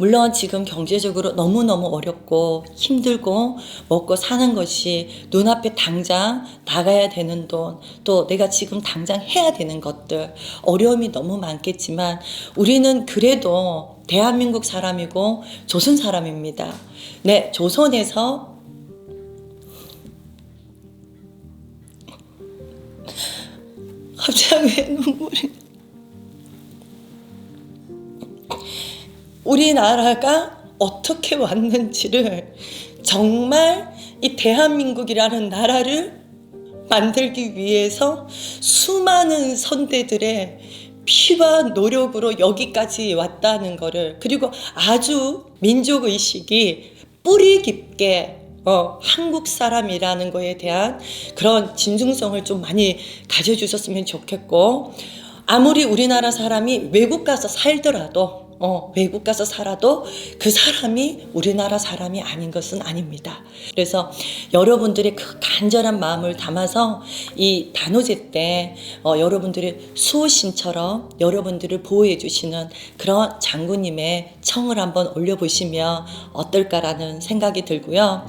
물론 지금 경제적으로 너무너무 어렵고 힘들고 먹고 사는 것이 눈앞에 당장 나가야 되는 돈, 또 내가 지금 당장 해야 되는 것들, 어려움이 너무 많겠지만 우리는 그래도 대한민국 사람이고 조선 사람입니다. 네, 조선에서 갑자기 왜 눈물 우리나라가 어떻게 왔는지를 정말 이 대한민국이라는 나라를 만들기 위해서 수많은 선대들의 피와 노력으로 여기까지 왔다는 거를 그리고 아주 민족 의식이 뿌리 깊게 어, 한국 사람이라는 거에 대한 그런 진중성을 좀 많이 가져주셨으면 좋겠고 아무리 우리나라 사람이 외국 가서 살더라도 어, 외국 가서 살아도 그 사람이 우리나라 사람이 아닌 것은 아닙니다. 그래서 여러분들의 그 간절한 마음을 담아서 이 단오제 때 어, 여러분들의 수호신처럼 여러분들을 보호해 주시는 그런 장군님의 청을 한번 올려보시면 어떨까라는 생각이 들고요.